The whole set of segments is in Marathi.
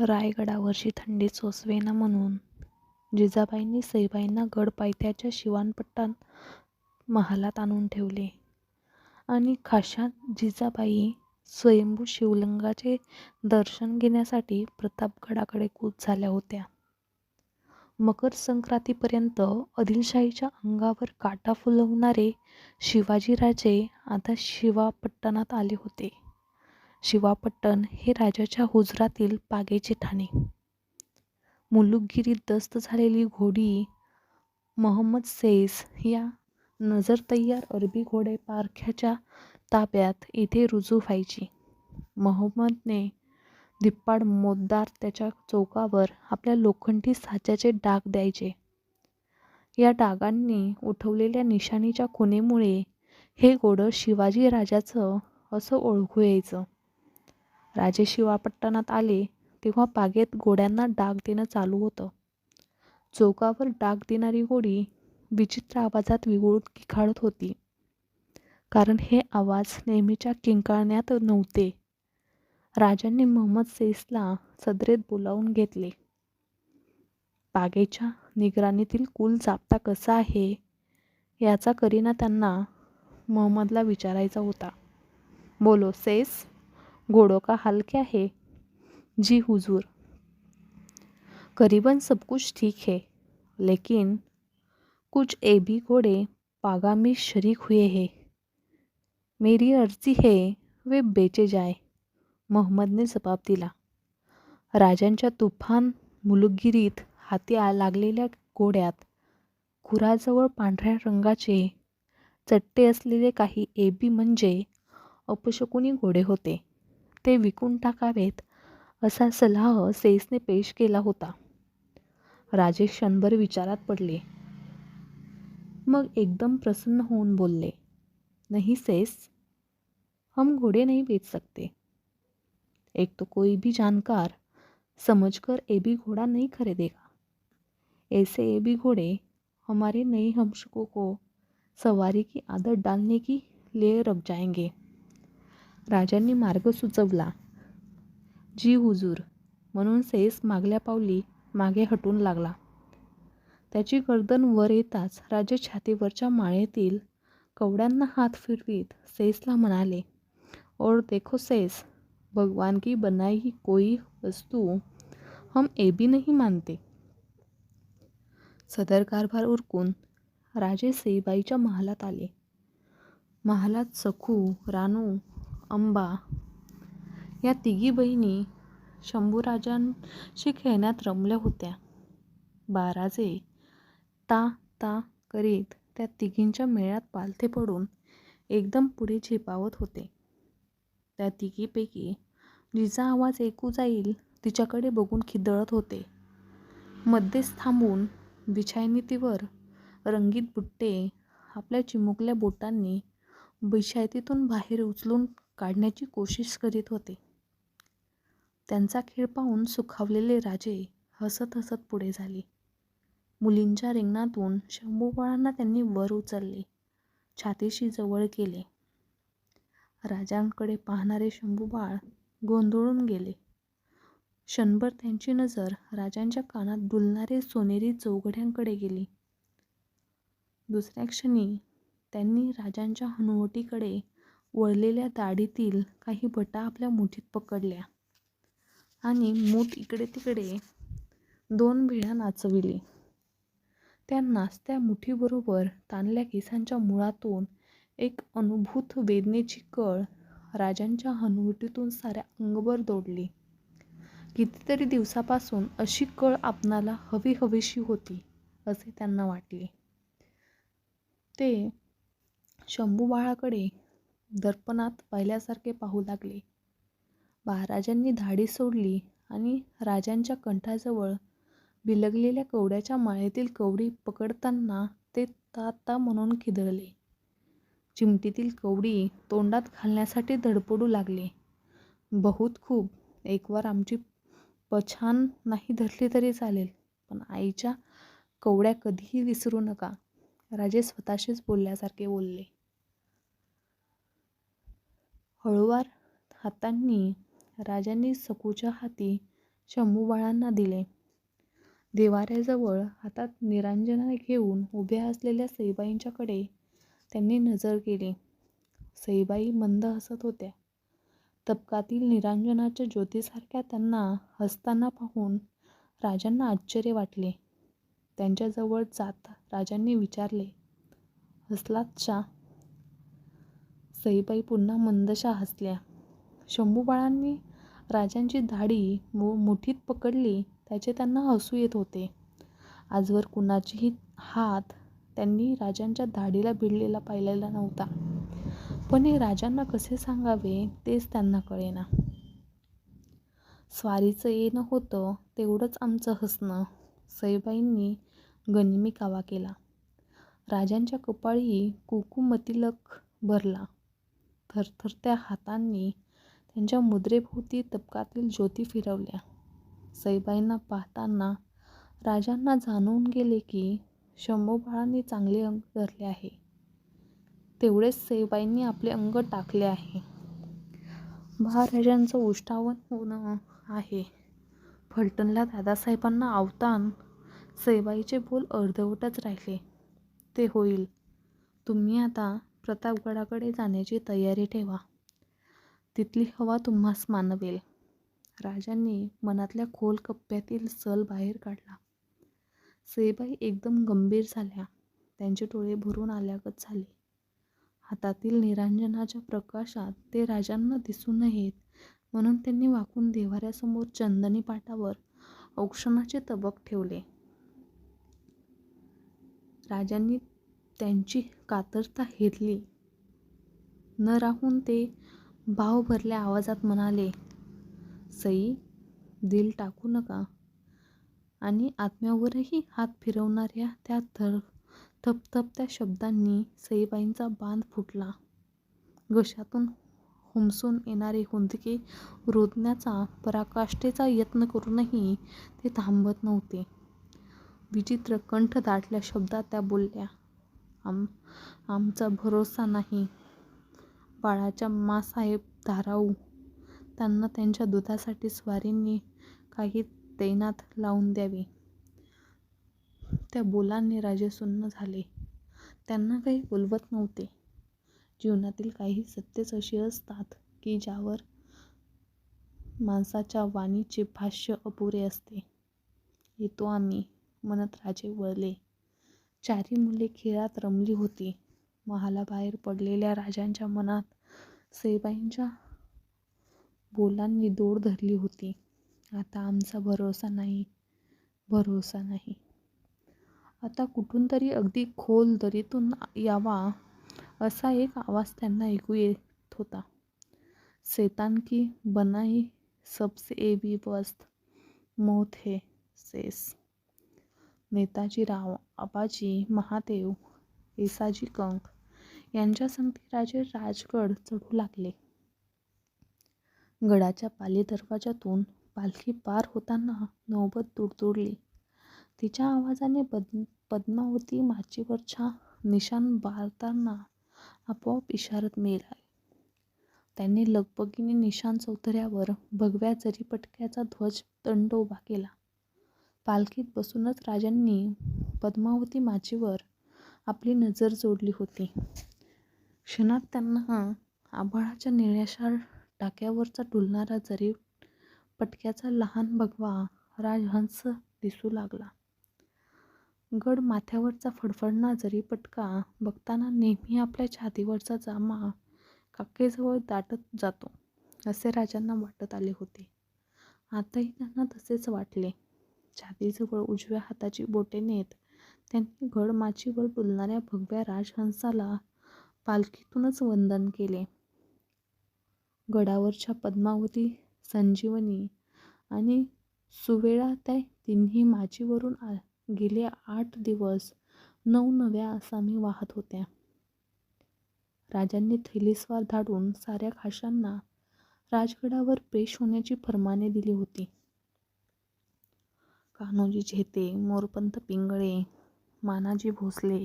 रायगडावरची थंडी सोसवेना म्हणून. जिजाबाईंनी सईबाईंना गड पायथ्याच्या शिवाणपट्टण महालात आणून ठेवले. आणि खाशात जिजाबाई स्वयंभू शिवलिंगाचे दर्शन घेण्यासाठी प्रतापगडाकडे कूद झाल्या होत्या. मकर संक्रांतीपर्यंत आदिलशाहीच्या अंगावर काटा फुलवणारे शिवाजीराजे आता शिवापट्टणात आले होते. शिवापट्टण हे राजाच्या हुजरातील पागेचे ठाणे. मुलुकगिरीत दस्त झालेली घोडी महम्मद सैस या नजर तयार अरबी घोडे पारख्याच्या ताब्यात इथे रुजू व्हायची. महम्मदने धिप्पाड मोद्दार त्याच्या चौकावर आपल्या लोखंडी साच्याचे डाग द्यायचे. या डागांनी उठवलेल्या निशाणीच्या खुणेमुळे हे घोडं शिवाजी राजाचं असं ओळखू यायचं. राजे शिवापट्टणात आले तेव्हा बागेत घोड्यांना डाग देणं चालू होतं. चौकावर डाग देणारी घोडी विचित्र आवाजात विगुळून किखाळत होती. कारण हे आवाज नेहमीच्या किंकाळण्यात नव्हते. राजांनी मोहम्मद सैसला सदरेत बोलावून घेतले बागेच्या निगराणीतील कुल जाप्ता कसा आहे? याचा करीना त्यांना मोहम्मदला विचारायचा होता. बोलो सेस घोड़ों का हाल क्या है जी हुजूर. करीबन सब कुछ ठीक है लेकिन कुछ ए भी घोड़े पागा में शरीक हुए हैं। मेरी अर्जी है वे बेचे जाए। मोहम्मदने जबाब दिला। राजांच्या तुफान मुलुकगिरीत हाती लागलेल्या घोड्यात खुराजवळ पांढऱ्या रंगाचे चट्टे असलेले काही एबी म्हणजे अपशकुनी घोडे होते. ते विकून टाकावेत असा सल्लाह सेसने पेश केला होता. राजे क्षणभर विचारात पडले. मग एकदम प्रसन्न होऊन बोलले नहीं सेस हम घोड़े नहीं बेच सकते. एक तो कोई भी जानकार समझकर ए भी घोड़ा नहीं खरीदेगा. ऐसे ए भी घोड़े हमारे नए हमशकों को सवारी की आदत डालने की लिए रख जाएंगे. राजांनी मार्ग सुचवला. जी हुजूर म्हणून सैस मागल्या पावली मागे हटून लागला. त्याची गर्दन वर येताच राजे छातीवरच्या माळेतील कवड्यांना हात फिरवीत सैसला म्हणाले और देखो सैस भगवान की बनाई कोई वस्तू हम ए भी नहीं मानते. सदर कारभार उरकून राजे सईबाईच्या महालात आले. महालात सखू रानू अंबा या तिघी बहिणी शंभूराजांशी खेळण्यात रमल्या होत्या. बाराजे ता ता करीत त्या तिघींच्या मेळ्यात पालथे पडून एकदम पुढे झेपावत होते. त्या तिघीपैकी जिचा आवाज ऐकू जाईल तिच्याकडे बघून खिदळत होते. मध्येच थांबून बिछायनीतीवर रंगीत बुट्टे आपल्या चिमुकल्या बोटांनी बिछायतीतून बाहेर उचलून काढण्याची कोशिश करीत होते. त्यांचा खेळ पाहून सुखावलेले राजे हसत हसत पुढे झाले. मुलींच्या रिंगणातून शंभूबाळांना त्यांनी वर उचलले छातीशी जवळ केले. राजांकडे पाहणारे शंभूबाळ गोंधळून गेले. क्षणभर त्यांची नजर राजांच्या कानात डुलणारे सोनेरी चौघड्यांकडे गेली. दुसऱ्या क्षणी त्यांनी राजांच्या हनुवटीकडे वळलेल्या दाढीतील काही बटा आपल्या मुठीत पकडल्या आणि मूठ इकडे तिकडे दोन भिळा नाचविली. त्या नाचत्या मुठीबरोबर ताणल्या केसांच्या मुळातून एक अनुभूत वेदनेची कळ राजांच्या हनुवटीतून साऱ्या अंगभर दौडली. कितीतरी दिवसापासून अशी कळ आपणाला हवी हवीशी होती असे त्यांना वाटले. ते शंभूबाळाकडे दर्पणात पाहिल्यासारखे पाहू लागले. महाराजांनी धाडी सोडली आणि राजांच्या कंठाजवळ बिलगलेल्या कवड्याच्या माळेतील कवडी पकडताना ते ताता म्हणून खिदळले. चिमटीतील कवडी तोंडात घालण्यासाठी धडपडू लागले. बहुत खूप. एकवार आमची पछान नाही धरली तरी चालेल. पण आईच्या कवड्या कधीही विसरू नका राजे स्वतःशीच बोलल्यासारखे बोलले. हळूवार हातांनी राजांनी सकूच्या हाती शंभूबाळांना दिले. देवाऱ्याजवळ हातात निरांजना घेऊन उभ्या असलेल्या सईबाईंच्याकडे त्यांनी नजर केली. सईबाई मंद हसत होत्या. तबकातील निरांजनाच्या ज्योतीसारख्या त्यांना हसताना पाहून राजांना आश्चर्य वाटले. त्यांच्याजवळ जात राजांनी विचारले हसलात शा सईबाई पुन्हा मंदशा हसल्या. शंभूबाळांनी राजांची दाढी मो मुठीत पकडली त्याचे त्यांना हसू येत होते. आजवर कुणाचीही हात त्यांनी राजांच्या दाढीला भिडलेला पाहिलेला नव्हता. पण हे राजांना कसे सांगावे तेच त्यांना कळेना. स्वारीचं येणं होतं तेवढंच आमचं हसणं सईबाईंनी गनिमी कावा केला. राजांच्या कपाळी कुकुमतिलक भरला. थरथरत्या हातांनी त्यांच्या मुद्रेभोवती तबकातील ज्योती फिरवल्या. सईबाईंना पाहताना राजांना जाणून गेले की शंभूबाळांनी चांगले अंग धरले आहे. तेवढेच सईबाईंनी आपले अंग टाकले आहे. महाराजांचं उष्टावन होणं आहे. फलटणला दादासाहेबांना आवतान सईबाईचे बोल अर्धवटच राहिले. ते होईल. तुम्ही आता प्रतापगडाकडे जाण्याची तयारी ठेवा. तिथली हवा तुम्हास मानवेल. राजांनी मनातल्या खोल कप्प्यातील सल बाहेर काढला. सईबाई एकदम गंभीर झाल्या. त्यांचे डोळे भरून आल्यागत झाले. हातातील निरांजनाच्या प्रकाशात ते राजांना दिसू नयेत म्हणून त्यांनी वाकून देवाऱ्यासमोर चंदनी पाटावर औक्षणाचे तबक ठेवले. राजांनी त्यांची कातरता हेरली. न राहून ते भाव भरल्या आवाजात म्हणाले सई दिल टाकू नका. आणि आत्म्यावरही हात फिरवणाऱ्या त्या थर थपथपत्या शब्दांनी सईबाईंचा बांध फुटला. घशातून हुमसून येणारे हुंदके रोधण्याचा पराकाष्ठेचा यत्न करूनही ते थांबत नव्हते. विचित्र कंठ दाटल्या शब्दात त्या बोलल्या आम आमचा भरोसा नाही. बाळाच्या मासाहेब धाराऊ. त्यांना त्यांच्या दुधासाठी स्वारींनी काही तैनात लावून द्यावी. त्या बोलांनी राजे सुन्न झाले. त्यांना काही बोलवत नव्हते. जीवनातील काही सत्यच अशी असतात की ज्यावर माणसाच्या वाणीचे भाष्य अपुरे असते. येतो आम्ही म्हणत राजे वळले. चारी मुले खेळात रमली होती. महालाबाहेर पडलेल्या राजांच्या मनात सईबाईंच्या बोलांनी दोड धरली होती. आता आमचा भरोसा नाही. भरोसा नाही. आता कुठून तरी अगदी खोल दरीतून यावा असा एक आवाज त्यांना ऐकू येत होता. सेतान की बनाई सबसे ए बी वस्त मौत हे सेस. नेताजी राव आबाजी महादेव येसाजी कंक यांच्या संगती राजे राजगड चढू लागले. गडाच्या पाली दरवाजातून पालखी पार होताना नौबत दुडदुडली. तिच्या आवाजाने पद्म पद्मावती माचीवरच्या निशान बारताना आपोआप इशारत मिळाली त्यांनी लगबगीने निशान चौथऱ्यावर भगव्या जरीपटक्याचा ध्वज दंड उभा केला. पालखीत बसूनच राजांनी पद्मावती माचीवर आपली नजर जोडली होती. क्षणात त्यांना आभाळाच्या निळ्याशार टाक्यावरचा डुलणारा जरी पटक्याचा लहान भगवा राजहंस दिसू लागला. गड माथ्यावरचा फडफडणा जरी पटका बघताना नेहमी आपल्या छातीवरचा जामा काकेजवळ दाटत जातो असे राजांना वाटत आले होते. आताही त्यांना तसेच वाटले. छातीजवळ उजव्या हाताची बोटे नेत त्यांनी गड माचीवर डुलणाऱ्या भगव्या राजहंसाला पालखीतूनच वंदन केले. गडावरच्या पद्मावती संजीवनी आणि सुवेळा त्या तिन्ही माचीवरून आ गेले आठ दिवस नऊ नव्या आसामी वाहत होत्या. राजांनी थैलीस्वार धाडून साऱ्या खाशांना राजगडावर पेश होण्याची फरमाने दिली होती. कान्होजी झेते मोरपंत पिंगळे मानाजी भोसले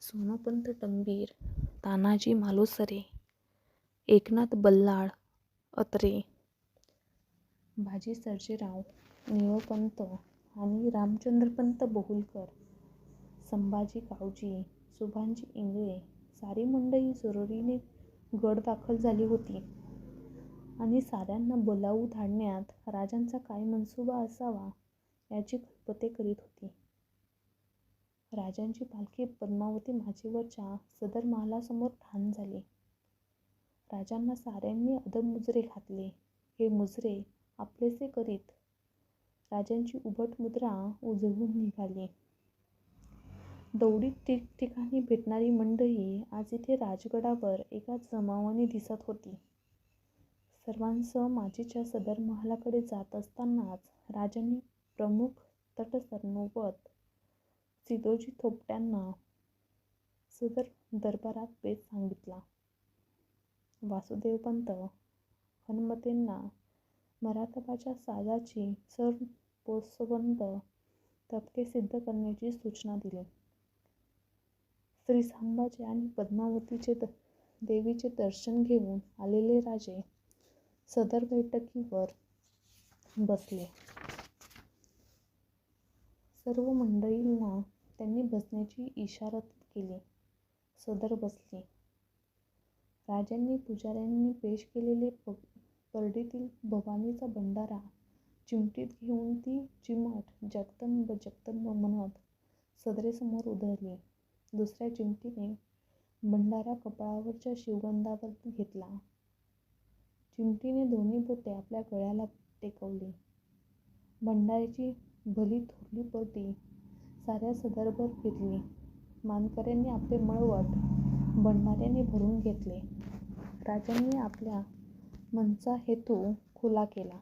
सोनोपंत टंबीर तानाजी मालोसरे एकनाथ बल्लाळ अत्रे भाजी सर्जेराव निळोपंत आणि रामचंद्रपंत बहुलकर संभाजी कावजी सुभानजी इंगळे सारी मंडळी जरुरीने गड दाखल झाली होती. आणि साऱ्यांना बोलावू धाडण्यात राजांचा काय मनसुबा असावा? याची कल्पते करीत होती. राजांची पालखी पद्मावती माझीवरच्या सदर महालासमोर ठाण झाली. राजांना साऱ्यांनी अदब मुजरे घातले. हे मुजरे आपलेसे करीत राजांची उभट मुद्रा उजळून निघाली. दौडीत ठिकठिकाणी भेटणारी मंडळी आज इथे राजगडावर एका जमावाने दिसत होती. सर्वांसह माझीच्या सदर महालाकडे जात असतानाच राजांनी प्रमुख तटसर्नोबत सिदोजी थोपट्यांना सदर दरबारात बेत सांगितला. वासुदेवपंत हणमतेंना मराठवाच्या साजाची सरपोसबंद तबके सिद्ध करण्याची सूचना दिली. श्री सांबाचे आणि पद्मावतीचे देवीचे दर्शन घेऊन आलेले राजे सदर बैठकीवर बसले. सर्व मंडळींना त्यांनी बसण्याची इशारत केली. सदर बसली. राजांनी पुजाऱ्यांनी पेश केलेले प परडीतील भवानीचा भंडारा चिमटीत घेऊन ती चिमट जगदंब जगदंब म्हणत सदरेसमोर उधळली. दुसऱ्या चिमटीने भंडारा कपाळावरच्या शिवगंधावर घेतला. चिमटीने दोन्ही बोटे आपल्या गळ्याला टेकवली. भंडाऱ्याची भली थोरली परडी साऱ्या सदरभर फिरली. मानकऱ्यांनी आपले मळवट भंडाऱ्याने भरून घेतले. राजांनी आपल्या मनचा हेतू खुला केला.